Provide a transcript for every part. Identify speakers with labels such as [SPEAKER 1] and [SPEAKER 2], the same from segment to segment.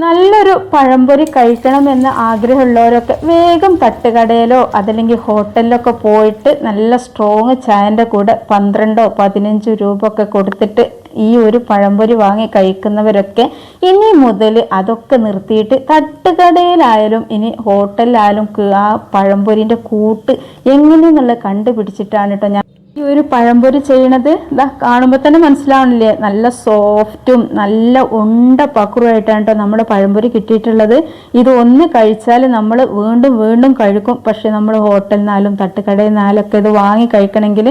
[SPEAKER 1] നല്ലൊരു പഴംപൊരി കഴിക്കണമെന്ന് ആഗ്രഹമുള്ളവരൊക്കെ വേഗം തട്ടുകടയിലോ അതല്ലെങ്കിൽ ഹോട്ടലിലൊക്കെ പോയിട്ട് നല്ല സ്ട്രോങ് ചായന്റെ കൂടെ പന്ത്രണ്ടോ പതിനഞ്ചോ രൂപ ഒക്കെ കൊടുത്തിട്ട് ഈ ഒരു പഴംപൊരി വാങ്ങി കഴിക്കുന്നവരൊക്കെ ഇനി മുതൽ അതൊക്കെ നിർത്തിയിട്ട് തട്ടുകടയിലായാലും ഇനി ഹോട്ടലിലായാലും ആ പഴംപൊരിന്റെ കൂട്ട് എങ്ങനെയെന്നുള്ളത് കണ്ടുപിടിച്ചിട്ടാണ് കേട്ടോ ഞാൻ ഈ ഒരു പഴംപൊരി ചെയ്യണത് ഇതാ കാണുമ്പോൾ തന്നെ മനസ്സിലാവണില്ലേ? നല്ല സോഫ്റ്റും നല്ല ഉണ്ട പക്രുമായിട്ടാണ് കേട്ടോ നമ്മുടെ പഴംപൊരി കിട്ടിയിട്ടുള്ളത്. ഇത് ഒന്ന് കഴിച്ചാൽ നമ്മൾ വീണ്ടും വീണ്ടും കഴിക്കും. പക്ഷേ നമ്മൾ ഹോട്ടലിൽ നിന്നാലും തട്ടുകടയിൽ നിന്നാലും ഒക്കെ ഇത് വാങ്ങി കഴിക്കണമെങ്കിൽ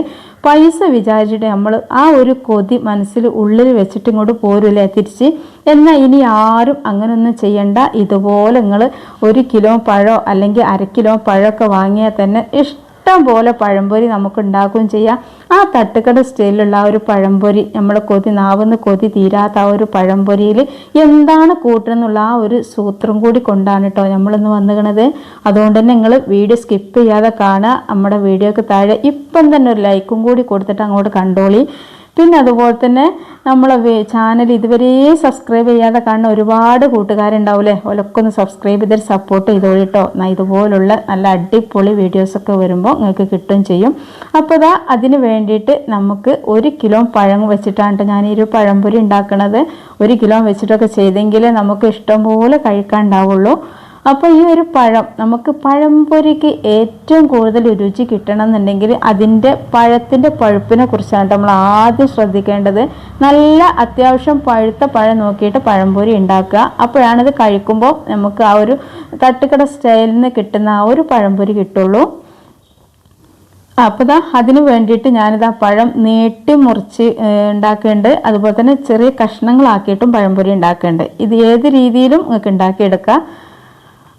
[SPEAKER 1] പൈസ വിചാരിച്ചിട്ട് നമ്മൾ ആ ഒരു കൊതി മനസ്സിൽ ഉള്ളിൽ വെച്ചിട്ട് ഇങ്ങോട്ട് പോരൂലേ തിരിച്ച്? എന്നാൽ ഇനി ആരും അങ്ങനെയൊന്നും ചെയ്യണ്ട. ഇതുപോലെ നിങ്ങൾ ഒരു കിലോ പഴോ അല്ലെങ്കിൽ അര കിലോ പഴമൊക്കെ വാങ്ങിയാൽ തന്നെ ഇഷ്ടം. ഇഷ്ടം പോലെ പഴംപൊരി നമുക്ക് ഉണ്ടാക്കുകയും ചെയ്യാം. ആ തട്ടുകട സ്റ്റൈലിലുള്ള ആ ഒരു പഴംപൊരി നമ്മൾ കൊതി നാവുന്ന കൊതി തീരാത്ത ആ ഒരു പഴംപൊരിയിൽ എന്താണ് കൂട്ടുന്നുള്ള ആ ഒരു സൂത്രം കൂടി കൊണ്ടാണ് കേട്ടോ നമ്മളിന്ന് വന്നുകണത് അതുകൊണ്ട് തന്നെ നിങ്ങൾ വീഡിയോ സ്കിപ്പ് ചെയ്യാതെ കാണുക. നമ്മുടെ വീഡിയോക്ക് താഴെ ഇപ്പം തന്നെ ഒരു ലൈക്കും കൂടി കൊടുത്തിട്ട് അങ്ങോട്ട് കണ്ടോളി. പിന്നെ അതുപോലെ തന്നെ നമ്മളെ ചാനൽ ഇതുവരെ സബ്സ്ക്രൈബ് ചെയ്യാതെ കാണുന്ന ഒരുപാട് കൂട്ടുകാരുണ്ടാവില്ലേ? ഓലൊക്കെ ഒന്ന് സബ്സ്ക്രൈബ് ചെയ്തിട്ട് സപ്പോർട്ട് ചെയ്തോളി കേട്ടോ ഇതുപോലുള്ള നല്ല അടിപൊളി വീഡിയോസൊക്കെ വരുമ്പോൾ നിങ്ങൾക്ക് കിട്ടും ചെയ്യും. അപ്പോൾ ഇതാ അതിന് വേണ്ടിയിട്ട് നമുക്ക് ഒരു കിലോ പഴം വെച്ചിട്ടാണ് ട്ടോ ഞാൻ ഈ ഒരു പഴംപൊരി ഉണ്ടാക്കുന്നത് ഒരു കിലോ വെച്ചിട്ടൊക്കെ ചെയ്തെങ്കിൽ നമുക്ക് ഇഷ്ടം പോലെ കഴിക്കാൻ ഉണ്ടാവുള്ളൂ അപ്പോൾ ഈ ഒരു പഴം നമുക്ക് പഴംപൊരിക്ക് ഏറ്റവും കൂടുതൽ രുചി കിട്ടണം എന്നുണ്ടെങ്കിൽ അതിന്റെ പഴത്തിന്റെ പഴുപ്പിനെ കുറിച്ചാണ് നമ്മൾ ആദ്യം ശ്രദ്ധിക്കേണ്ടത്. നല്ല അത്യാവശ്യം പഴുത്ത പഴം നോക്കിയിട്ട് പഴംപൊരി ഉണ്ടാക്കുക. അപ്പോഴാണിത് കഴിക്കുമ്പോൾ നമുക്ക് ആ ഒരു തട്ടുകട സ്റ്റൈലിൽ നിന്ന് കിട്ടുന്ന ആ ഒരു പഴംപൊരി കിട്ടുള്ളൂ. അപ്പോൾ ഇതാ അതിന് വേണ്ടിയിട്ട് ഞാനിതാ പഴം നീട്ടി മുറിച്ച് ഉണ്ടാക്കേണ്ടത് അതുപോലെ തന്നെ ചെറിയ കഷ്ണങ്ങളാക്കിയിട്ടും പഴംപൊരി ഉണ്ടാക്കുന്നുണ്ട് ഇത് ഏത് രീതിയിലും നിങ്ങൾക്ക് ഉണ്ടാക്കിയെടുക്കാം.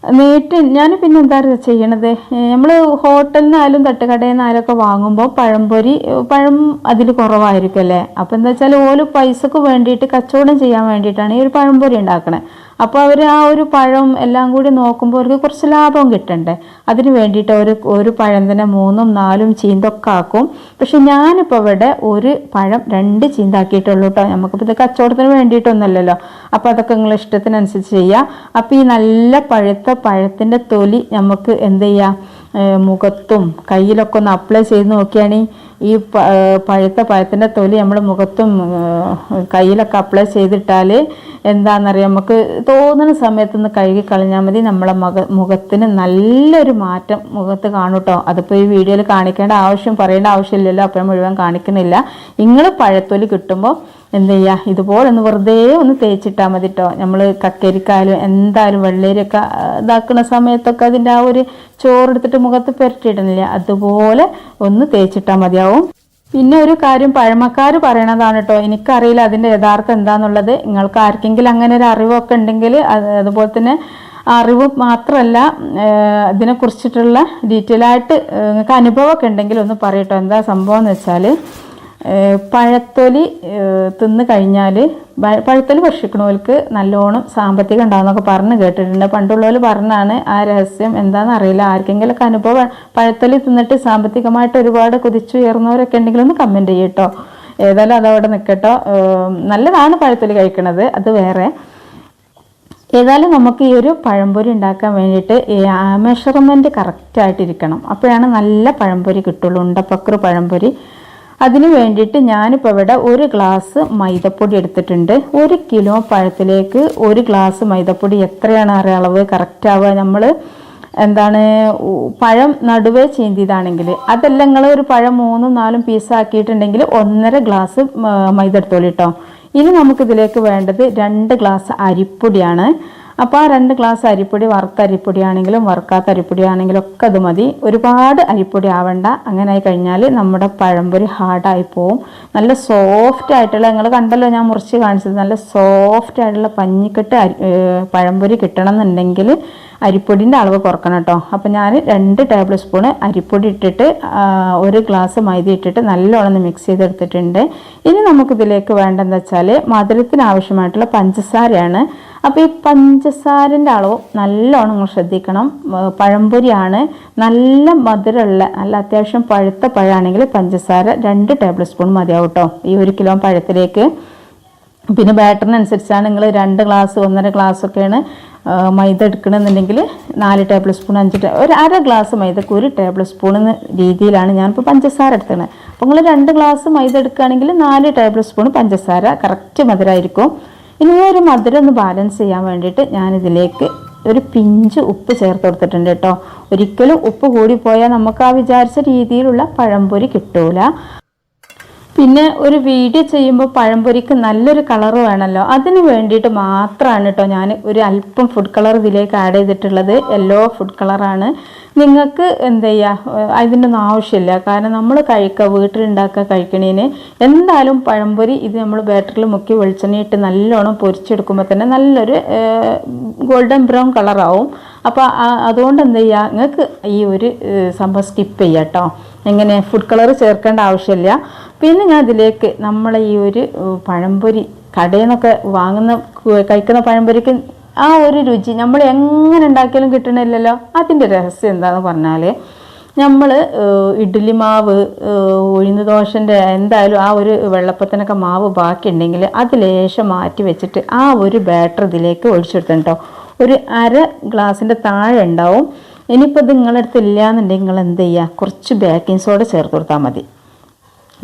[SPEAKER 1] നീട്ടി ഞാൻ പിന്നെ എന്താ ചെയ്യണത്? നമ്മൾ ഹോട്ടലിൽ നിന്നായാലും തട്ടുകടയിൽ നിന്നായാലും ഒക്കെ വാങ്ങുമ്പോൾ പഴംപൊരി പഴം അതിൽ കുറവായിരിക്കും അല്ലേ? അപ്പോൾ എന്താ വെച്ചാൽ ഓൽ പൈസക്ക് വേണ്ടിയിട്ട് കച്ചവടം ചെയ്യാൻ വേണ്ടിയിട്ടാണ് ഈ ഒരു പഴംപൊരി ഉണ്ടാക്കണത് അപ്പോൾ അവർ ആ ഒരു പഴം എല്ലാം കൂടി നോക്കുമ്പോൾ അവർക്ക് കുറച്ച് ലാഭം കിട്ടണ്ടേ? അതിന് വേണ്ടിയിട്ട് ഒരു ഒരു പഴം തന്നെ മൂന്നും നാലും ചീന്തൊക്കെ ആക്കും. പക്ഷെ ഞാനിപ്പോൾ ഇവിടെ ഒരു പഴം രണ്ട് ചീന്താക്കിയിട്ടുള്ളൂ കേട്ടോ നമുക്കിപ്പോൾ ഇത് കച്ചവടത്തിന് വേണ്ടിയിട്ടൊന്നുമല്ലല്ലോ. അപ്പോൾ അതൊക്കെ നിങ്ങൾ ഇഷ്ടത്തിനനുസരിച്ച് ചെയ്യുക അപ്പോൾ ഈ നല്ല പഴുത്ത പഴത്തിന്റെ തൊലി നമുക്ക് എന്ത് ചെയ്യാം? ഏഹ് മുഖത്തും കയ്യിലൊക്കെ ഒന്ന് അപ്ലൈ ചെയ്ത് നോക്കിയാണെങ്കിൽ ഈ പഴുത്ത പഴത്തിന്റെ തൊലി നമ്മൾ മുഖത്തും കയ്യിലൊക്കെ അപ്ലൈ ചെയ്തിട്ടാൽ എന്താണെന്നറിയാം നമുക്ക് തോന്നുന്ന സമയത്തൊന്ന് കഴുകി കളഞ്ഞാൽ മതി. നമ്മളെ മുഖ മുഖത്തിന് നല്ലൊരു മാറ്റം മുഖത്ത് കാണും കേട്ടോ അതിപ്പോൾ ഈ വീഡിയോയിൽ കാണിക്കേണ്ട ആവശ്യം പറയേണ്ട ആവശ്യമില്ലല്ലോ. അപ്പം മുഴുവൻ കാണിക്കുന്നില്ല. നിങ്ങൾ പഴത്തൊലി കിട്ടുമ്പോൾ എന്ത് ചെയ്യുക ഇതുപോലെ ഒന്ന് വെറുതെ ഒന്ന് തേച്ചിട്ടാൽ മതി കേട്ടോ നമ്മൾ കക്കരിക്കായാലും എന്തായാലും വെള്ളരിയൊക്കെ ഇതാക്കുന്ന സമയത്തൊക്കെ അതിന്റെ ആ ഒരു ചോറെടുത്തിട്ട് മുഖത്ത് പുരട്ടിയിടുന്നില്ല? അതുപോലെ ഒന്ന് തേച്ചിട്ടാൽ മതിയാവും. പിന്നെ ഒരു കാര്യം പഴമക്കാർ പറയണതാണ് കേട്ടോ എനിക്കറിയില്ല അതിന്റെ യഥാർത്ഥം എന്താണെന്നുള്ളത് നിങ്ങൾക്ക് ആർക്കെങ്കിലും അങ്ങനെ ഒരു അറിവൊക്കെ ഉണ്ടെങ്കിൽ അത് അതുപോലെ തന്നെ അറിവ് മാത്രമല്ല ഇതിനെക്കുറിച്ചിട്ടുള്ള ഡീറ്റെയിൽ ആയിട്ട് നിങ്ങൾക്ക് അനുഭവമൊക്കെ ഉണ്ടെങ്കിൽ ഒന്ന് പറയട്ടോ എന്താ സംഭവം എന്ന് വെച്ചാൽ പഴത്തൊലി തിന്ന് കഴിഞ്ഞാൽ പഴത്തൊലി ഭക്ഷിക്കണവർക്ക് നല്ലോണം സാമ്പത്തികം ഉണ്ടാകുന്നൊക്കെ പറഞ്ഞ് കേട്ടിട്ടുണ്ട്. പണ്ടുള്ളവർ പറഞ്ഞാണ് ആ രഹസ്യം എന്താണെന്ന് അറിയില്ല. ആർക്കെങ്കിലുമൊക്കെ അനുഭവം പഴത്തൊലി തിന്നിട്ട് സാമ്പത്തികമായിട്ട് ഒരുപാട് കുതിച്ചുയർന്നവരൊക്കെ ഉണ്ടെങ്കിൽ ഒന്ന് കമന്റ് ചെയ്യട്ടോ. ഏതായാലും അതവിടെ നിൽക്കട്ടോ നല്ലതാണ് പഴത്തൊലി കഴിക്കണത്. അത് വേറെ. ഏതായാലും നമുക്ക് ഈ ഒരു പഴംപൊരി ഉണ്ടാക്കാൻ വേണ്ടിയിട്ട് മെഷർമെന്റ് കറക്റ്റായിട്ടിരിക്കണം അപ്പോഴാണ് നല്ല പഴംപൊരി കിട്ടുള്ളൂ. ഉണ്ടപ്പക്കറു പഴംപൊരി. അതിന് വേണ്ടിയിട്ട് ഞാനിപ്പോൾ ഇവിടെ ഒരു ഗ്ലാസ് മൈദപ്പൊടി എടുത്തിട്ടുണ്ട്. ഒരു കിലോ പഴത്തിലേക്ക് ഒരു ഗ്ലാസ് മൈദപ്പൊടി എത്രയാണ് അറിയ? അളവ് കറക്റ്റ് ആവുക? നമ്മൾ എന്താണ് പഴം നടുവേ ചീന്തിയതാണെങ്കിൽ അതെല്ലാം നിങ്ങൾ ഒരു പഴം മൂന്നും നാലും പീസ് ആക്കിയിട്ടുണ്ടെങ്കിൽ ഒന്നര ഗ്ലാസ് മൈദ എടുത്തോളൂ കേട്ടോ ഇനി നമുക്കിതിലേക്ക് വേണ്ടത് രണ്ട് ഗ്ലാസ് അരിപ്പൊടിയാണ്. അപ്പോൾ ആ രണ്ട് ഗ്ലാസ് അരിപ്പൊടി വറുത്ത അരിപ്പൊടി ആണെങ്കിലും വറുക്കാത്ത അരിപ്പൊടി ആണെങ്കിലും ഒക്കെ അത് മതി. ഒരുപാട് അരിപ്പൊടി ആവണ്ട. അങ്ങനെ ആയി കഴിഞ്ഞാൽ നമ്മുടെ പഴംപൊരി ഹാർഡായി പോവും. നല്ല സോഫ്റ്റ് ആയിട്ടുള്ള നിങ്ങൾ കണ്ടല്ലോ ഞാൻ മുറിച്ച് കാണിച്ചത് നല്ല സോഫ്റ്റ് ആയിട്ടുള്ള പഞ്ഞിക്കെട്ട് അരി പഴംപൊരി കിട്ടണം എന്നുണ്ടെങ്കിൽ അരിപ്പൊടിന്റെ അളവ് കുറക്കണം കേട്ടോ. അപ്പോൾ ഞാൻ രണ്ട് ടേബിൾ സ്പൂണ് അരിപ്പൊടി ഇട്ടിട്ട് ഒരു ഗ്ലാസ് മൈദ ഇട്ടിട്ട് നല്ലോണം മിക്സ് ചെയ്തെടുത്തിട്ടുണ്ട്. ഇനി നമുക്കിതിലേക്ക് വേണ്ടതെന്ന് വെച്ചാൽ മധുരത്തിന് ആവശ്യമായിട്ടുള്ള പഞ്ചസാരയാണ്. അപ്പോൾ ഈ പഞ്ചസാരന്റെ അളവ് നല്ലോണം നിങ്ങൾ ശ്രദ്ധിക്കണം. പഴംപൊരിയാണ് നല്ല മധുരമുള്ള നല്ല അത്യാവശ്യം പഴുത്ത പഴമാണെങ്കിൽ പഞ്ചസാര രണ്ട് ടേബിൾ സ്പൂൺ മതിയാവും കേട്ടോ ഈ ഒരു കിലോ പഴത്തിലേക്ക്. പിന്നെ ബാറ്ററിനനുസരിച്ചാണ് നിങ്ങൾ രണ്ട് ഗ്ലാസ് ഒന്നര ഗ്ലാസ് ഒക്കെയാണ് മൈദ എടുക്കണമെന്നുണ്ടെങ്കിൽ നാല് ടേബിൾ സ്പൂൺ അഞ്ച് ഒരു അര ഗ്ലാസ് മൈദക്ക് ഒരു ടേബിൾ സ്പൂൺ എന്ന രീതിയിലാണ് ഞാനിപ്പോൾ പഞ്ചസാര എടുത്തത്. അപ്പോൾ നിങ്ങൾ രണ്ട് ഗ്ലാസ് മൈദ എടുക്കുകയാണെങ്കിൽ നാല് ടേബിൾ സ്പൂൺ പഞ്ചസാര കറക്റ്റ് മധുരമായിരിക്കും ഇനി ഒരു മധുരം ഒന്ന് ബാലൻസ് ചെയ്യാൻ വേണ്ടിയിട്ട് ഞാനിതിലേക്ക് ഒരു പിഞ്ച് ഉപ്പ് ചേർത്ത് കൊടുത്തിട്ടുണ്ട് കേട്ടോ. ഒരിക്കലും ഉപ്പ് കൂടിപ്പോയാൽ നമുക്ക് ആ വിചാരിച്ച രീതിയിലുള്ള പഴംപൊരി കിട്ടൂല. പിന്നെ ഒരു വീഡിയോ ചെയ്യുമ്പോൾ പഴംപൊരിക്ക് നല്ലൊരു കളർ വേണമല്ലോ അതിന് വേണ്ടിയിട്ട് മാത്രമാണ് കേട്ടോ ഞാൻ ഒരു അല്പം ഫുഡ് കളർ ഇതിലേക്ക് ആഡ് ചെയ്തിട്ടുള്ളത്. യെല്ലോ ഫുഡ് കളറാണ് നിങ്ങൾക്ക് എന്ത് ചെയ്യുക അതിന്റെ ഒന്നും ആവശ്യമില്ല. കാരണം നമ്മൾ കഴിക്കുക വീട്ടിലുണ്ടാക്കുക കഴിക്കണേന് എന്തായാലും പഴംപൊരി ഇത് നമ്മൾ ബാറ്ററിൽ മുക്കി വെളിച്ചെണ്ണ ഇട്ട് നല്ലോണം പൊരിച്ചെടുക്കുമ്പോൾ തന്നെ നല്ലൊരു ഗോൾഡൻ ബ്രൗൺ കളറാവും അപ്പോൾ അതുകൊണ്ട് എന്ത് ചെയ്യുക നിങ്ങൾക്ക് ഈ ഒരു സംഭവം സ്കിപ്പ് ചെയ്യാം കേട്ടോ എങ്ങനെ ഫുഡ് കളർ ചേർക്കേണ്ട ആവശ്യമില്ല. പിന്നെ ഞാൻ ഇതിലേക്ക് നമ്മൾ ഈ ഒരു പഴംപൊരി കടയിൽ നിന്നൊക്കെ വാങ്ങുന്ന കഴിക്കുന്ന പഴംപൊരിക്ക് ആ ഒരു രുചി നമ്മൾ എങ്ങനെ ഉണ്ടാക്കിയാലും കിട്ടണില്ലല്ലോ? അതിന്റെ രഹസ്യം എന്താണെന്ന് പറഞ്ഞാൽ നമ്മൾ ഇഡ്ഡലി മാവ് ഉഴുന്ന് ദോശന്റെ എന്തായാലും ആ ഒരു വെള്ളപ്പത്തിനൊക്കെ മാവ് ബാക്കിയുണ്ടെങ്കിൽ അത് ലേശം മാറ്റി വെച്ചിട്ട് ആ ഒരു ബാറ്റർ ഇതിലേക്ക് ഒഴിച്ചെടുത്തിട്ടോ ഒരു അര ഗ്ലാസിന്റെ താഴെ ഉണ്ടാവും. ഇനിയിപ്പോൾ ഇത് നിങ്ങളുടെ അടുത്ത് ഇല്ല എന്നുണ്ടെങ്കിൽ നിങ്ങൾ എന്ത് ചെയ്യുക കുറച്ച് ബേക്കിംഗ് സോഡ ചേർത്ത് കൊടുത്താൽ മതി.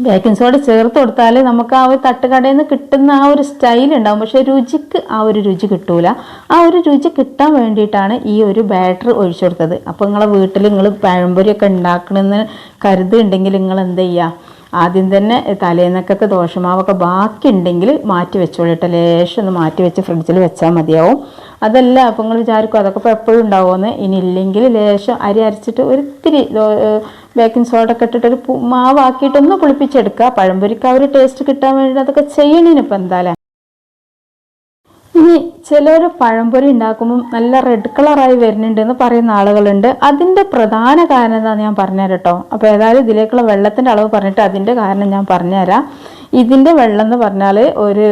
[SPEAKER 1] ബേക്കിംഗ് സോഡ ചേർത്ത് കൊടുത്താൽ നമുക്ക് ആ ഒരു തട്ടുകടയിൽ നിന്ന് കിട്ടുന്ന ആ ഒരു സ്റ്റൈൽ ഉണ്ടാവും. പക്ഷേ രുചിക്ക് ആ ഒരു രുചി കിട്ടൂല. ആ ഒരു രുചി കിട്ടാൻ വേണ്ടിയിട്ടാണ് ഈ ഒരു ബാറ്റർ ഒഴിച്ചു കൊടുത്തത്. അപ്പോൾ നിങ്ങളെ വീട്ടിൽ നിങ്ങൾ പഴംപൊരിയൊക്കെ ഉണ്ടാക്കണമെന്ന് കരുതുന്നുണ്ടെങ്കിൽ നിങ്ങൾ എന്ത് ചെയ്യുക ആദ്യം തന്നെ തലേന്നക്കത്തെ ദോശമാവൊക്കെ ബാക്കി ഉണ്ടെങ്കിൽ മാറ്റി വെച്ചോളിട്ട് ലേശം ഒന്ന് മാറ്റി വെച്ച് ഫ്രിഡ്ജിൽ വെച്ചാൽ മതിയാവും. അതല്ല അപ്പം നിങ്ങൾ വിചാരിക്കും അതൊക്കെ ഇപ്പോൾ എപ്പോഴും ഉണ്ടാവുമെന്ന്. ഇനി ഇല്ലെങ്കിൽ ലേശം അരി അരച്ചിട്ട് ഒരിത്തിരി ബേക്കിംഗ് സോഡ ഒക്കെ ഇട്ടിട്ട് ഒരു മാവാക്കിയിട്ടൊന്ന് കുളിപ്പിച്ചെടുക്കുക പഴംപൊരിക്ക് ആ ഒരു ടേസ്റ്റ് കിട്ടാൻ വേണ്ടി അതൊക്കെ ചെയ്യണേനിപ്പോൾ എന്തായാലും. ഇനി ചിലർ പഴംപൊരി ഉണ്ടാക്കുമ്പം നല്ല റെഡ് കളറായി വരുന്നുണ്ട് എന്ന് പറയുന്ന ആളുകളുണ്ട്. അതിന്റെ പ്രധാന കാരണം എന്താണെന്ന് ഞാൻ പറഞ്ഞുതരാം കേട്ടോ അപ്പോൾ ഏതായാലും ഇതിലേക്കുള്ള വെള്ളത്തിന്റെ അളവ് പറഞ്ഞിട്ട് അതിന്റെ കാരണം ഞാൻ പറഞ്ഞുതരാം. ഇതിന്റെ വെള്ളം എന്ന് പറഞ്ഞാൽ ഒരു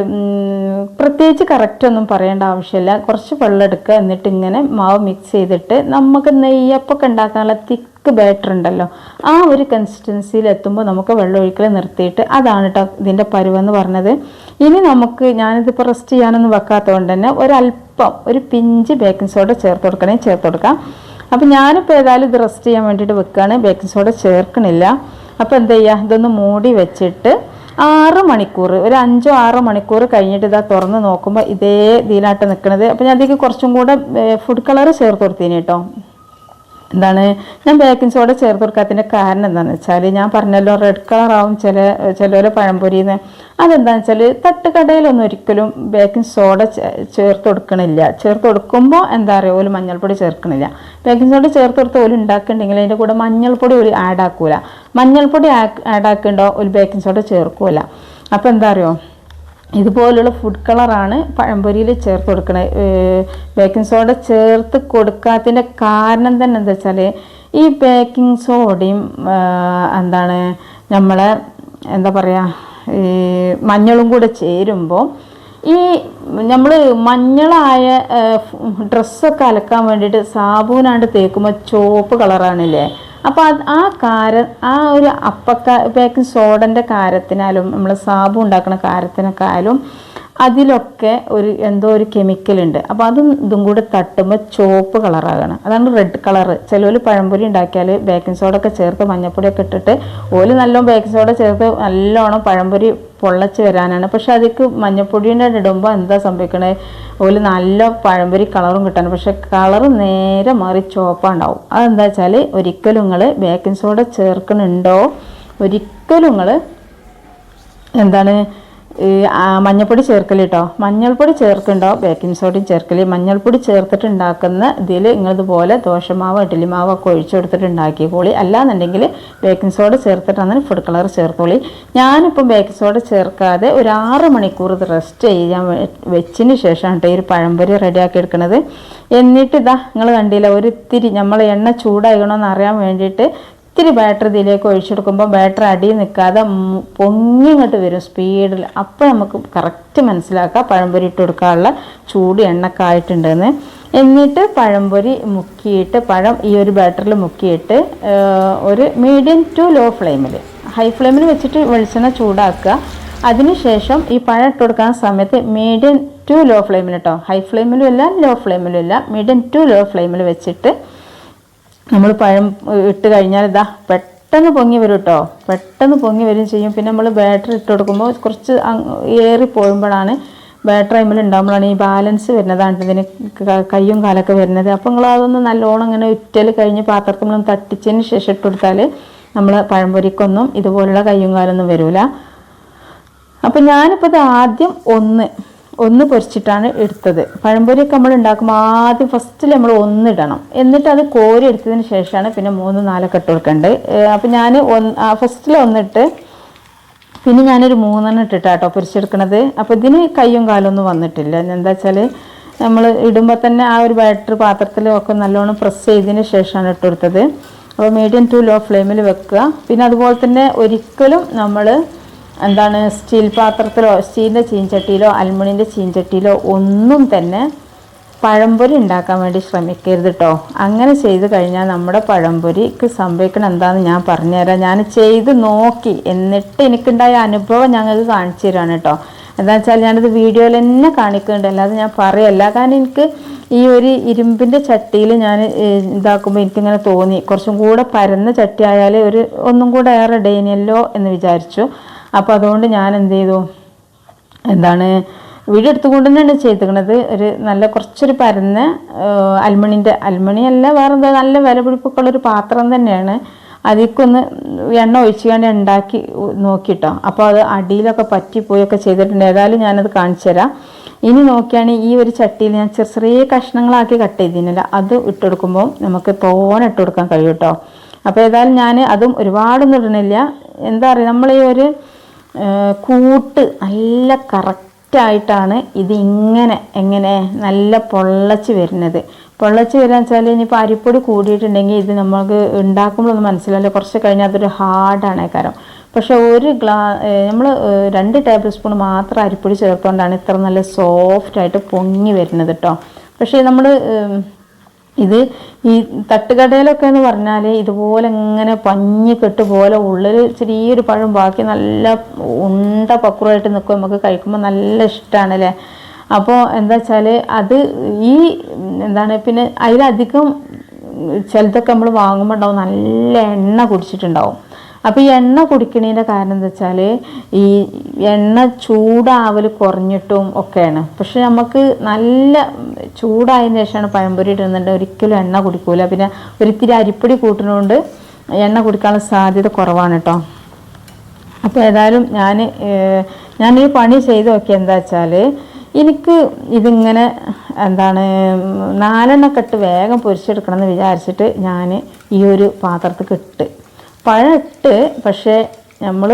[SPEAKER 1] പ്രത്യേകിച്ച് കറക്റ്റ് ഒന്നും പറയേണ്ട ആവശ്യമില്ല. കുറച്ച് വെള്ളം എടുക്കുക. എന്നിട്ട് ഇങ്ങനെ മാവ് മിക്സ് ചെയ്തിട്ട് നമുക്ക് നെയ്യപ്പൊക്കെ ഉണ്ടാക്കാനുള്ള തിക്ക് ബാറ്റർ ഉണ്ടല്ലോ ആ ഒരു കൺസിസ്റ്റൻസിയിൽ എത്തുമ്പോൾ നമുക്ക് വെള്ളം ഒഴിക്കൽ നിർത്തിയിട്ട് അതാണ് കേട്ടോ ഇതിന്റെ പരുവെന്ന് പറഞ്ഞത്. ഇനി നമുക്ക് ഞാനിതിപ്പോൾ റെസ്റ്റ് ചെയ്യാനൊന്നും വെക്കാത്തതുകൊണ്ട് തന്നെ ഒരല്പം ഒരു പിഞ്ച് ബേക്കിംഗ് സോഡ ചേർത്ത് കൊടുക്കണേ ചേർത്ത് കൊടുക്കാം. അപ്പോൾ ഞാനിപ്പോൾ ഏതായാലും ഇത് റെസ്റ്റ് ചെയ്യാൻ വേണ്ടിയിട്ട് വെക്കുകയാണ് ബേക്കിംഗ് സോഡ ചേർക്കണില്ല. അപ്പോൾ എന്ത് ചെയ്യുക ഇതൊന്ന് മൂടി വെച്ചിട്ട് ആറ് മണിക്കൂർ ഒരു അഞ്ചോ ആറോ മണിക്കൂർ കഴിഞ്ഞിട്ട് ഇതാ തുറന്ന് നോക്കുമ്പോൾ ഇതേ ഇതിലായിട്ട് നിൽക്കുന്നത് അപ്പോൾ ഞാൻ അതിലേക്ക് കുറച്ചും കൂടെ ഫുഡ് കളർ ചേർത്ത് കൊടുത്തിന് കേട്ടോ. എന്താണ് ഞാൻ ബേക്കിംഗ് സോഡ ചേർത്ത് കൊടുക്കാത്തതിന്റെ കാരണം എന്താണെന്ന് വെച്ചാൽ ഞാൻ പറഞ്ഞല്ലോ റെഡ് കളറാവും ചില ചിലവരെ പഴംപൊരിന്ന് അതെന്താണെന്ന് വെച്ചാൽ തട്ടുകടയിലൊന്നും ഒരിക്കലും ബേക്കിംഗ് സോഡ ചേർത്ത് കൊടുക്കണില്ല. ചേർത്ത് കൊടുക്കുമ്പോൾ എന്താ പറയുക ഒരു മഞ്ഞൾപ്പൊടി ചേർക്കണില്ല. ബേക്കിംഗ് സോഡ ചേർത്ത് കൊടുത്ത് ഒരു ഉണ്ടാക്കുന്നുണ്ടെങ്കിൽ അതിന്റെ കൂടെ മഞ്ഞൾപ്പൊടി ഒരു ആഡ് ആക്കൂല. മഞ്ഞൾപ്പൊടി ആഡ് ആക്കുന്നുണ്ടോ ഒരു ബേക്കിംഗ് സോഡ ചേർക്കൂല. അപ്പോൾ എന്താ അറിയോ ഇതുപോലുള്ള ഫുഡ് കളറാണ് പഴംപൊരിയിൽ ചേർത്ത് കൊടുക്കണത് ബേക്കിംഗ് സോഡ ചേർത്ത് കൊടുക്കാത്തതിന്റെ കാരണം തന്നെ എന്താ വെച്ചാൽ ഈ ബേക്കിംഗ് സോഡയും എന്താണ് നമ്മളെ എന്താ പറയുക ഈ മഞ്ഞളും കൂടെ ചേരുമ്പോൾ ഈ നമ്മൾ മഞ്ഞളായ ഡ്രസ്സൊക്കെ അലക്കാൻ വേണ്ടിയിട്ട് സാബൂനാണ്ട് തേക്കുമ്പോൾ ചുവപ്പ് കളറാണില്ലേ അപ്പോൾ അത് ആ കാര ആ ഒരു അപ്പക്ക ബേക്കിംഗ് സോഡന്റെ കാരത്തിനാലും നമ്മൾ സാബു ഉണ്ടാക്കുന്ന കാരത്തിനൊക്കെയാലും അതിലൊക്കെ ഒരു എന്തോ ഒരു കെമിക്കൽ ഉണ്ട്. അപ്പോൾ അതും ഇതും കൂടെ തട്ടുമ്പോൾ ചുവപ്പ് കളറാകണം. അതാണ് റെഡ് കളറ് ചിലവർ പഴംപൊരി ഉണ്ടാക്കിയാൽ ബേക്കിംഗ് സോഡ ഒക്കെ ചേർത്ത് മഞ്ഞപ്പൊടിയൊക്കെ ഇട്ടിട്ട് ഓൽ നല്ലോണം ബേക്കിംഗ് സോഡ ചേർത്ത് നല്ലോണം പഴംപൊരി പൊള്ളച്ച് വരാനാണ്. പക്ഷെ അതിക്ക് മഞ്ഞപ്പൊടിയുടെ ഇടുമ്പോൾ എന്താ സംഭവിക്കണത് ഓൽ നല്ല പഴംപൊരി കളറും കിട്ടാൻ പക്ഷെ കളർ നേരെ മാറി ചോപ്പാണ്ടാവും അതെന്താ വെച്ചാൽ ഒരിക്കലും നിങ്ങൾ ബേക്കിംഗ് സോഡ ചേർക്കണുണ്ടോ? ഒരിക്കലും നിങ്ങൾ എന്താണ് ഈ മഞ്ഞൾപ്പൊടി ചേർക്കൽ കേട്ടോ മഞ്ഞൾപ്പൊടി ചേർക്കുന്നുണ്ടോ? ബേക്കിംഗ് സോഡയും ചേർക്കൽ മഞ്ഞൾപ്പൊടി ചേർത്തിട്ട് ഉണ്ടാക്കുന്ന ഇതിൽ നിങ്ങളിതുപോലെ ദോശമാവ് ഇഡ്ഡലി മാവ് ഒക്കെ ഒഴിച്ചു കൊടുത്തിട്ട് ഉണ്ടാക്കിക്കോളി അല്ലാന്നുണ്ടെങ്കിൽ ബേക്കിംഗ് സോഡ ചേർത്തിട്ടാണ് ഫുഡ് കളർ ചേർത്തോളി. ഞാനിപ്പം ബേക്കിംഗ് സോഡ ചേർക്കാതെ ഒരു ആറ് മണിക്കൂർ ഇത് റെസ്റ്റ് ചെയ്യാൻ വെച്ചതിന് ശേഷമാണ് കേട്ടോ ഈ ഒരു പഴംപൊരി റെഡിയാക്കി എടുക്കുന്നത് എന്നിട്ട് ഇതാ നിങ്ങൾ കണ്ടില്ല ഒരു ഇത്തിരി നമ്മൾ എണ്ണ ചൂടായിക്കണമെന്ന് അറിയാൻ വേണ്ടിയിട്ട് ഇത്തിരി ബാറ്ററി ഇതിലേക്ക് ഒഴിച്ചെടുക്കുമ്പോൾ ബാറ്ററി അടി നിൽക്കാതെ പൊങ്ങിങ്ങോട്ട് വരും സ്പീഡിൽ അപ്പോൾ നമുക്ക് കറക്റ്റ് മനസ്സിലാക്കാം പഴംപൊരി ഇട്ട് കൊടുക്കാനുള്ള ചൂട് എണ്ണൊക്കെ ആയിട്ടുണ്ടെന്ന്. എന്നിട്ട് പഴംപൊരി മുക്കിയിട്ട് പഴം ഈ ഒരു ബാറ്ററിൽ മുക്കിയിട്ട് ഒരു മീഡിയം ടു ലോ. ഫ്ലെയിമിൽ ഹൈ ഫ്ലെയിമിൽ വെച്ചിട്ട് വെളിച്ചെണ്ണ ചൂടാക്കുക. അതിനുശേഷം ഈ പഴം ഇട്ട് കൊടുക്കാൻ സമയത്ത് മീഡിയം ടു ലോ ഫ്ലെയിമിൽ കേട്ടോ ഹൈ ഫ്ലെയിമിലും ഇല്ല ലോ ഫ്ലെയിമിലും ഇല്ല മീഡിയം ടു ലോ ഫ്ലെയിമിൽ വെച്ചിട്ട് നമ്മൾ പഴം ഇട്ട് കഴിഞ്ഞാൽ ഇതാ പെട്ടെന്ന് പൊങ്ങി വരും കേട്ടോ പെട്ടെന്ന് പൊങ്ങി വരും ചെയ്യും. പിന്നെ നമ്മൾ ബാറ്ററി ഇട്ട് കൊടുക്കുമ്പോൾ കുറച്ച് ഏറി പോകുമ്പോഴാണ് ബാറ്ററി ടൈമിൽ ഉണ്ടാകുമ്പോഴാണ് ഈ ബാലൻസ് വരുന്നതാണ് ഇതിന് കയ്യും കാലൊക്കെ വരുന്നത്. അപ്പോൾ നിങ്ങൾ അതൊന്ന് നല്ലോണം ഇങ്ങനെ ഉറ്റൽ കഴിഞ്ഞ് പാത്രത്തിൽ നമ്മൾ തട്ടിച്ചതിന് ശേഷം ഇട്ട് കൊടുത്താൽ നമ്മൾ പഴംപൊരിക്കൊന്നും ഇതുപോലുള്ള കയ്യും കാലൊന്നും വരില്ല അപ്പോൾ ഞാനിപ്പോൾ ഇത് ആദ്യം ഒന്ന് ഒന്ന് പൊരിച്ചിട്ടാണ് എടുത്തത്. പഴംപൊരിയൊക്കെ നമ്മൾ ഉണ്ടാക്കുമ്പോൾ ആദ്യം ഫസ്റ്റിൽ നമ്മൾ ഒന്നിടണം എന്നിട്ട് അത് കോരി എടുത്തതിന് ശേഷമാണ് പിന്നെ മൂന്ന് നാലൊക്കെ ഇട്ട് കൊടുക്കേണ്ടത് അപ്പം ഞാൻ ഒന്ന് ഫസ്റ്റിൽ ഒന്നിട്ട് പിന്നെ ഞാനൊരു മൂന്നെണ്ണം ഇട്ടിട്ടാട്ടോ പൊരിച്ചെടുക്കണത്. അപ്പോൾ ഇതിന് കയ്യും കാലൊന്നും വന്നിട്ടില്ല. എന്താ വെച്ചാൽ നമ്മൾ ഇടുമ്പോൾ തന്നെ ആ ഒരു ബാറ്ററി പാത്രത്തിൽ ഒക്കെ നല്ലോണം പ്രസ് ചെയ്തതിന് ശേഷമാണ് ഇട്ട് കൊടുത്തത്. അപ്പോൾ മീഡിയം ടു ലോ ഫ്ലെയിമിൽ വെക്കുക. പിന്നെ അതുപോലെ തന്നെ ഒരിക്കലും നമ്മൾ എന്താണ്? സ്റ്റീൽ പാത്രത്തിലോ സ്റ്റീലിന്റെ ചീൻചട്ടിയിലോ അലുമിനിയന്റെ ചീൻചട്ടിയിലോ ഒന്നും തന്നെ പഴംപൊരി ഉണ്ടാക്കാൻ വേണ്ടി ശ്രമിക്കരുത് കേട്ടോ അങ്ങനെ ചെയ്ത് കഴിഞ്ഞാൽ നമ്മുടെ പഴംപൊരിക്ക് സംഭവിക്കണം എന്താണെന്ന് ഞാൻ പറഞ്ഞുതരാം. ഞാൻ ചെയ്ത് നോക്കി എന്നിട്ട് എനിക്കുണ്ടായ അനുഭവം ഞങ്ങൾക്ക് കാണിച്ചു തരാണ് കേട്ടോ എന്താ വെച്ചാൽ ഞാനിത് വീഡിയോയിൽ തന്നെ കാണിക്കുന്നുണ്ട്. അല്ലാതെ ഞാൻ പറയല്ല. കാരണം എനിക്ക് ഈ ഒരു ഇരുമ്പിന്റെ ചട്ടിയിൽ ഞാൻ ഇതാക്കുമ്പോൾ എനിക്കിങ്ങനെ തോന്നി. കുറച്ചും കൂടെ പരന്ന ചട്ടി ആയാൽ ഒരു ഒന്നും കൂടെ ഏറെ ഡേനിയല്ലോ എന്ന് വിചാരിച്ചു. അപ്പോൾ അതുകൊണ്ട് ഞാൻ എന്ത് ചെയ്തു എന്താണ് വീട് എടുത്തുകൊണ്ട് തന്നെയാണ് ചെയ്തിരിക്കുന്നത്. ഒരു നല്ല കുറച്ചൊരു പരന്ന അൽമണിന്റെ അൽമണി അല്ല വേറെ എന്താ നല്ല വില പിടിപ്പൊക്കെയുള്ളൊരു പാത്രം തന്നെയാണ്. അതിക്കൊന്ന് എണ്ണ ഒഴിച്ചുകൊണ്ട് ഉണ്ടാക്കി നോക്കിട്ടോ. അപ്പോൾ അത് അടിയിലൊക്കെ പറ്റിപ്പോയൊക്കെ ചെയ്തിട്ടുണ്ട്. ഏതായാലും ഞാനത് കാണിച്ചു തരാം ഇനി നോക്കിയാണെങ്കിൽ ഈ ഒരു ചട്ടിയിൽ ഞാൻ ചെറിയ ചെറിയ കഷ്ണങ്ങളാക്കി കട്ട് ചെയ്തിരുന്നില്ല. അത് ഇട്ടെടുക്കുമ്പോൾ നമുക്ക് തോനെ ഇട്ട് കൊടുക്കാൻ കഴിയും കേട്ടോ. അപ്പോൾ ഏതായാലും ഞാൻ അതും ഒരുപാടൊന്നും ഇടണില്ല എന്താ പറയുക നമ്മൾ ഈ ഒരു കൂട്ട് നല്ല കറക്റ്റായിട്ടാണ് ഇതിങ്ങനെ എങ്ങനെ നല്ല പൊള്ളച്ച് വരുന്നത്. പൊള്ളച്ച് വരാൻ വെച്ചാൽ ഇനിയിപ്പോൾ അരിപ്പൊടി കൂടിയിട്ടുണ്ടെങ്കിൽ ഇത് നമുക്ക് ഉണ്ടാക്കുമ്പോഴൊന്നും മനസ്സിലാവില്ല. കുറച്ച് കഴിഞ്ഞാൽ അതൊരു ഹാർഡാണ് കാരണം. പക്ഷേ ഒരു ഗ്ലാ നമ്മൾ രണ്ട് ടേബിൾ സ്പൂൺ മാത്രം അരിപ്പൊടി ചേർത്തുകൊണ്ടാണ് ഇത്ര നല്ല സോഫ്റ്റായിട്ട് പൊങ്ങി വരുന്നത് കേട്ടോ പക്ഷേ നമ്മൾ ഇത് ഈ തട്ടുകടയിലൊക്കെ എന്ന് പറഞ്ഞാൽ ഇതുപോലെ ഇങ്ങനെ പഞ്ഞി കെട്ട് പോലെ ഉള്ളിൽ ചെറിയൊരു പഴം ബാക്കി നല്ല ഉണ്ട പക്വമായിട്ട് നിൽക്കും നമുക്ക് കഴിക്കുമ്പോൾ നല്ല ഇഷ്ടമാണ് അല്ലേ അപ്പോൾ എന്താ വെച്ചാൽ അത് ഈ എന്താണ് പിന്നെ അതിലധികം ചിലതൊക്കെ നമ്മൾ വാങ്ങുമ്പോൾ ഉണ്ടാവും. നല്ല എണ്ണ കുടിച്ചിട്ടുണ്ടാവും. അപ്പോൾ ഈ എണ്ണ കുടിക്കണതിന്റെ കാരണം എന്താ വെച്ചാൽ ഈ എണ്ണ ചൂടാവൽ കുറഞ്ഞിട്ടും ഒക്കെയാണ്. പക്ഷെ നമുക്ക് നല്ല ചൂടായതിന് ശേഷമാണ് പഴംപൊരി ഇടുന്നുണ്ട്. ഒരിക്കലും എണ്ണ കുടിക്കൂല. പിന്നെ ഒരിത്തിരി അരിപ്പൊടി കൂട്ടുന്നതുകൊണ്ട് എണ്ണ കുടിക്കാനുള്ള സാധ്യത കുറവാണ് കേട്ടോ അപ്പോൾ ഏതായാലും ഞാൻ ഈ പണി ചെയ്ത് നോക്കിയ എന്താ വെച്ചാൽ എനിക്ക് ഇതിങ്ങനെ എന്താണ് നാലെണ്ണക്കെട്ട് വേഗം പൊരിച്ചെടുക്കണം എന്ന് വിചാരിച്ചിട്ട് ഞാൻ ഈ ഒരു പാത്രത്തിൽ ഇട്ട്. പഴം ഇട്ട് പക്ഷേ നമ്മൾ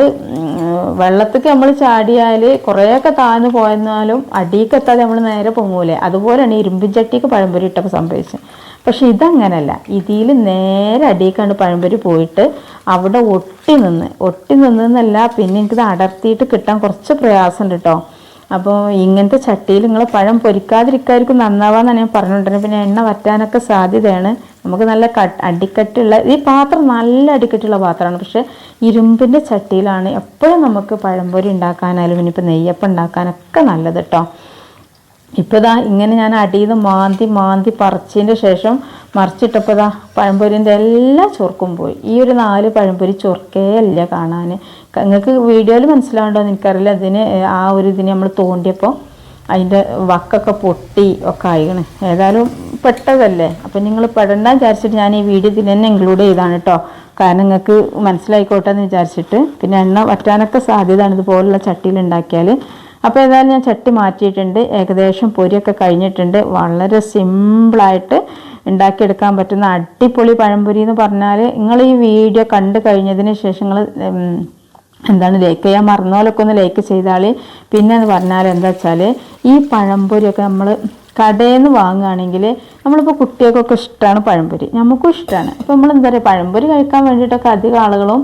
[SPEAKER 1] വെള്ളത്തേക്ക് നമ്മൾ ചാടിയാൽ കുറേയൊക്കെ താഴ്ന്നു പോയെന്നാലും അടിയിലേക്ക് എത്താതെ നമ്മൾ നേരെ പൊങ്ങൂലേ. അതുപോലെയാണ് ഇരുമ്പിൻ ചട്ടിക്ക് പഴംപൊരി ഇട്ടപ്പോൾ സംഭവിച്ചത്. പക്ഷെ ഇതങ്ങനല്ല. ഇതിൽ നേരെ അടിയിക്കാണ്ട് പഴംപൊരി പോയിട്ട് അവിടെ ഒട്ടി നിന്ന് ഒട്ടി നിന്നെന്നല്ല പിന്നെ എനിക്കിത് അടർത്തിയിട്ട് കിട്ടാൻ കുറച്ച് പ്രയാസമുണ്ട് കേട്ടോ അപ്പോൾ ഇങ്ങനത്തെ ചട്ടിയിൽ നിങ്ങൾ പഴം പൊരിക്കാതിരിക്കായിരിക്കും നന്നാവാന്നാണ് ഞാൻ പറഞ്ഞുകൊണ്ടിരുന്നത് പിന്നെ എണ്ണ വറ്റാനൊക്കെ സാധ്യതയാണ്. നമുക്ക് നല്ല കട്ട് അടിക്കട്ടുള്ള ഈ പാത്രം നല്ല അടിക്കട്ടുള്ള പാത്രമാണ്. പക്ഷേ ഇരുമ്പിന്റെ ചട്ടിയിലാണ് എപ്പോഴും നമുക്ക് പഴംപൊരി ഉണ്ടാക്കാനായാലും ഇനിയിപ്പോൾ നെയ്യപ്പം ഉണ്ടാക്കാനൊക്കെ നല്ലത് കേട്ടോ ഇപ്പോൾ ഇതാ ഇങ്ങനെ ഞാൻ അടിയിൽ മാന്തി മാന്തി പറിച്ചതിന്റെ ശേഷം മറിച്ചിട്ടപ്പോൾ ഇതാ പഴംപൊരിന്റെ എല്ലാം ചൊർക്കും പോയി. ഈ ഒരു നാല് പഴംപൊരി ചൊർക്കേ അല്ല കാണാൻ നിങ്ങൾക്ക് വീഡിയോയിൽ മനസ്സിലാവുണ്ടോ എനിക്കറിയില്ല. അതിന് ആ ഒരു ഇതിന് നമ്മൾ തോണ്ടിയപ്പോൾ അതിന്റെ വക്കൊക്കെ പൊട്ടി ഒക്കെ ആയിക്കണ്. ഏതായാലും പെട്ടതല്ലേ? അപ്പം നിങ്ങൾ പെടണ്ട വിചാരിച്ചിട്ട് ഞാൻ ഈ വീഡിയോ ഇതിൽ തന്നെ ഇൻക്ലൂഡ് ചെയ്താണ് കേട്ടോ കാരണം നിങ്ങൾക്ക് മനസ്സിലായിക്കോട്ടെ എന്ന് വിചാരിച്ചിട്ട്. പിന്നെ എണ്ണ വറ്റാനൊക്കെ സാധ്യതയാണ് ഇതുപോലുള്ള ചട്ടിയിൽ ഉണ്ടാക്കിയാൽ അപ്പോൾ ഏതായാലും ഞാൻ ചട്ടി മാറ്റിയിട്ടുണ്ട്. ഏകദേശം പൊരിയൊക്കെ കഴിഞ്ഞിട്ടുണ്ട്. വളരെ സിമ്പിളായിട്ട് ഉണ്ടാക്കിയെടുക്കാൻ പറ്റുന്ന അടിപൊളി പഴംപൊരി എന്ന് പറഞ്ഞാൽ നിങ്ങൾ ഈ വീഡിയോ കണ്ടു കഴിഞ്ഞതിന് ശേഷം നിങ്ങൾ എന്താണ് ലൈക്ക് ചെയ്യാൻ മറന്നോലൊക്കെ ഒന്ന് ലൈക്ക് ചെയ്താൽ പിന്നെ എന്ന് പറഞ്ഞാൽ എന്താ വെച്ചാൽ ഈ പഴംപൊരിയൊക്കെ നമ്മൾ കടയിൽ നിന്ന് വാങ്ങുകയാണെങ്കിൽ നമ്മളിപ്പോൾ കുട്ടികൾക്കൊക്കെ ഇഷ്ടമാണ് പഴംപൊരി. നമുക്കും ഇഷ്ടമാണ് അപ്പോൾ നമ്മൾ എന്താ പറയുക പഴംപൊരി കഴിക്കാൻ വേണ്ടിയിട്ടൊക്കെ അധികം ആളുകളും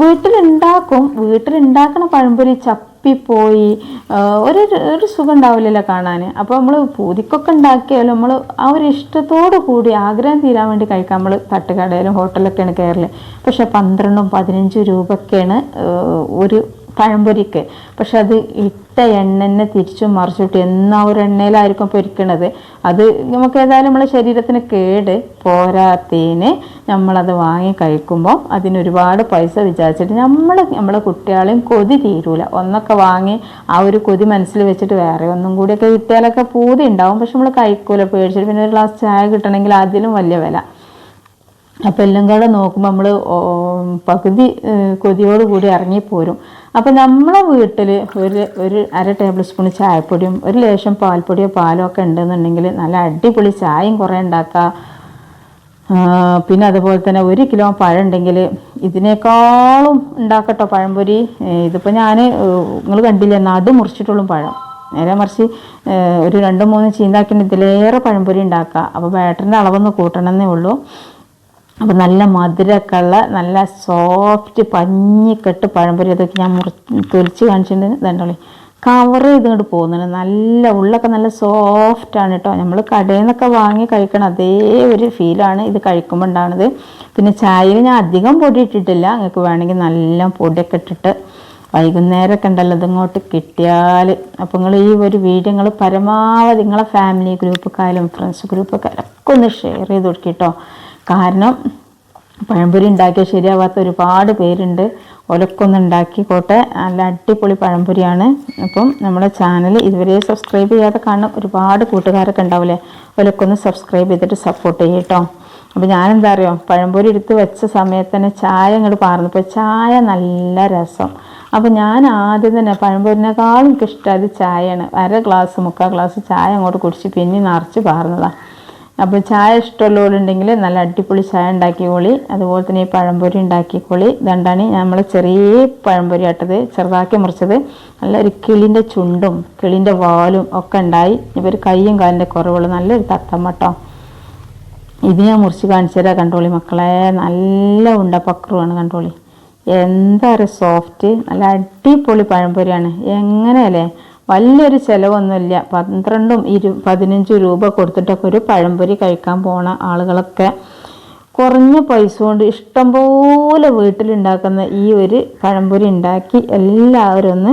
[SPEAKER 1] വീട്ടിലുണ്ടാക്കും. വീട്ടിലുണ്ടാക്കണ പഴംപൊരി ചപ്പിപ്പോയി ആ, ഒരു ഒരു സുഖം ഉണ്ടാവില്ലല്ലോ കാണാൻ അപ്പോൾ നമ്മൾ പൂതിക്കൊക്കെ ഉണ്ടാക്കിയാലും നമ്മൾ ആ ഒരു ഇഷ്ടത്തോടു കൂടി ആഗ്രഹം തീരാൻ വേണ്ടി കഴിക്കാൻ നമ്മൾ തട്ടുകടയിലും ഹോട്ടലൊക്കെയാണ് കയറൽ. പക്ഷേ പന്ത്രണ്ടും പതിനഞ്ചും രൂപയൊക്കെയാണ് ഒരു പഴംപൊരിക്ക്. പക്ഷെ അത് ഇട്ട എണ്ണ തന്നെ തിരിച്ചും മറിച്ചിട്ട് എന്നാ ഒരു എണ്ണയിലായിരിക്കും പൊരിക്കണത്. അത് നമുക്ക് ഏതായാലും നമ്മളെ ശരീരത്തിന് കേട് പോരാത്തതിന് നമ്മളത് വാങ്ങി കഴിക്കുമ്പോൾ അതിനൊരുപാട് പൈസ വിചാരിച്ചിട്ട് നമ്മൾ നമ്മളെ കുട്ടികളെയും കൊതി തീരൂല. ഒന്നൊക്കെ വാങ്ങി ആ ഒരു കൊതി മനസ്സിൽ വെച്ചിട്ട് വേറെ ഒന്നും കൂടിയൊക്കെ കിട്ടിയാലൊക്കെ പൂതി ഉണ്ടാവും. പക്ഷെ നമ്മൾ കഴിക്കൂല പേടിച്ചിട്ട് പിന്നെ ഒരു ഗ്ലാസ് ചായ കിട്ടണമെങ്കിൽ അതിലും വലിയ വില. അപ്പം എല്ലാം കൂടെ നോക്കുമ്പോൾ നമ്മൾ പകുതി കൊതിയോട് കൂടി ഇറങ്ങിപ്പോരും അപ്പോൾ നമ്മളെ വീട്ടിൽ ഒരു ഒരു അര ടേബിൾ സ്പൂൺ ചായപ്പൊടിയും ഒരു ലേശം പാൽപ്പൊടിയോ പാലോ ഒക്കെ ഉണ്ടെന്നുണ്ടെങ്കിൽ നല്ല അടിപൊളി ചായയും കുറേ ഉണ്ടാക്കാം. പിന്നെ അതുപോലെ തന്നെ ഒരു കിലോ പഴം ഉണ്ടെങ്കിൽ ഇതിനേക്കാളും ഉണ്ടാക്കട്ടോ പഴംപൊരി. ഇതിപ്പോൾ ഞാൻ നിങ്ങൾ കണ്ടില്ല നടു മുറിച്ചിട്ടുള്ളൂ പഴം. നേരെ മറിച്ച് ഒരു രണ്ട് മൂന്ന് ചീന്താക്കിന് ഇതിലേറെ പഴംപൊരി ഉണ്ടാക്കുക അപ്പോൾ ബാറ്ററിന്റെ അളവൊന്ന് കൂട്ടണമെന്നേ ഉള്ളൂ. അപ്പോൾ നല്ല മധുരമൊക്കെ ഉള്ള നല്ല സോഫ്റ്റ് പഞ്ഞിക്കെട്ട് പഴംപൊരി അതൊക്കെ ഞാൻ മുറി തൊലിച്ച് കാണിച്ചിട്ടുണ്ട്. ഇതുണ്ടോളി കവർ ചെയ്തുകൊണ്ട് പോകുന്നുണ്ട്. നല്ല ഉള്ളൊക്കെ നല്ല സോഫ്റ്റാണ് കേട്ടോ നമ്മൾ കടയിൽ നിന്നൊക്കെ വാങ്ങി കഴിക്കണം അതേ ഒരു ഫീലാണ് ഇത് കഴിക്കുമ്പോൾ ഉണ്ടാകുന്നത് പിന്നെ ചായയിൽ ഞാൻ അധികം പൊടി ഇട്ടിട്ടില്ല. നിങ്ങൾക്ക് വേണമെങ്കിൽ നല്ല പൊടിയൊക്കെ ഇട്ടിട്ട് വൈകുന്നേരമൊക്കെ ഉണ്ടല്ലോ ഇതിങ്ങോട്ട് കിട്ടിയാൽ അപ്പോൾ നിങ്ങൾ ഈ ഒരു വീഡിയോ നിങ്ങൾ പരമാവധി നിങ്ങളെ ഫാമിലി ഗ്രൂപ്പൊക്കെയായാലും ഫ്രണ്ട്സ് ഗ്രൂപ്പൊക്കെ ഒക്കെ ഒന്ന് ഷെയർ ചെയ്ത് കൊടുക്കിട്ടോ കാരണം പഴംപൊരി ഉണ്ടാക്കിയ ശരിയാവാത്ത ഒരുപാട് പേരുണ്ട്. ഒലക്കൊന്ന് ഉണ്ടാക്കിക്കോട്ടെ നല്ല അടിപൊളി പഴംപൊരിയാണ്. അപ്പം നമ്മുടെ ചാനൽ ഇതുവരെ സബ്സ്ക്രൈബ് ചെയ്യാതെ കാണുന്ന ഒരുപാട് കൂട്ടുകാരൊക്കെ ഉണ്ടാവില്ലേ? ഒലക്കൊന്ന് സബ്സ്ക്രൈബ് ചെയ്തിട്ട് സപ്പോർട്ട് ചെയ്യട്ടോ അപ്പോൾ ഞാനെന്താ അറിയോ? പഴംപൊരി എടുത്ത് വെച്ച സമയത്ത് തന്നെ ചായ അങ്ങോട്ട് പാർന്നപ്പോൾ ചായ നല്ല രസം. അപ്പോൾ ഞാൻ ആദ്യം തന്നെ പഴംപൊരിനേക്കാളും എനിക്ക് ഇഷ്ടം അത് ചായയാണ്. അര ഗ്ലാസ് മുക്കാൽ ഗ്ലാസ് ചായ അങ്ങോട്ട് കുടിച്ച് പിന്നെ നിറച്ച് പാർന്നതാണ് അപ്പോൾ ചായ ഇഷ്ടമുള്ളവരുണ്ടെങ്കിൽ നല്ല അടിപൊളി ചായ ഉണ്ടാക്കിക്കോളി അതുപോലെ തന്നെ ഈ പഴംപൊരി ഉണ്ടാക്കിക്കോളി ഇതുകൊണ്ടാണ് നമ്മൾ ചെറിയ പഴംപൊരി ആട്ടത് ചെറുതാക്കി മുറിച്ചത്. നല്ല ഒരു കിളിന്റെ ചുണ്ടും കിളിന്റെ വാലും ഒക്കെ ഉണ്ടായി. ഇപ്പോൾ ഒരു കൈയും കാലിന്റെ കുറവുള്ളൂ നല്ലൊരു തത്തമ്മട്ടോ ഇത് ഞാൻ മുറിച്ച് കാണിച്ചു തരാം കണ്ടോളി മക്കളെ. നല്ല ഉണ്ടപ്പക്രുവാണ് കണ്ടോളി. എന്താ ഒരു സോഫ്റ്റ് നല്ല അടിപൊളി പഴംപൊരിയാണ്. എങ്ങനെയല്ലേ? വലിയൊരു ചിലവൊന്നുമില്ല. പന്ത്രണ്ടും ഇരു പതിനഞ്ചും രൂപ കൊടുത്തിട്ടൊക്കെ ഒരു പഴംപൊരി കഴിക്കാൻ പോണ ആളുകളൊക്കെ കുറഞ്ഞ പൈസ കൊണ്ട് ഇഷ്ടംപോലെ വീട്ടിലുണ്ടാക്കുന്ന ഈ ഒരു പഴംപൊരി ഉണ്ടാക്കി എല്ലാവരും ഒന്ന്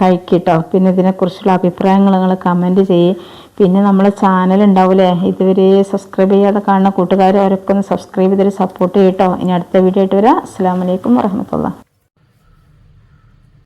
[SPEAKER 1] കഴിക്കട്ടോ. പിന്നെ ഇതിനെക്കുറിച്ചുള്ള അഭിപ്രായങ്ങൾ നിങ്ങൾ കമന്റ് ചെയ്യും. പിന്നെ നമ്മളെ ചാനൽ ഉണ്ടാവില്ലേ ഇതുവരെ സബ്സ്ക്രൈബ് ചെയ്യാതെ കാണുന്ന കൂട്ടുകാർ അവരൊക്കെ ഒന്ന് സബ്സ്ക്രൈബ് ചെയ്തിട്ട് സപ്പോർട്ട് ചെയ്യട്ടോ ഇനി അടുത്ത വീഡിയോ ആയിട്ട് വരാം. അസ്സാം വലൈക്കും വറഹമത്തുള്ള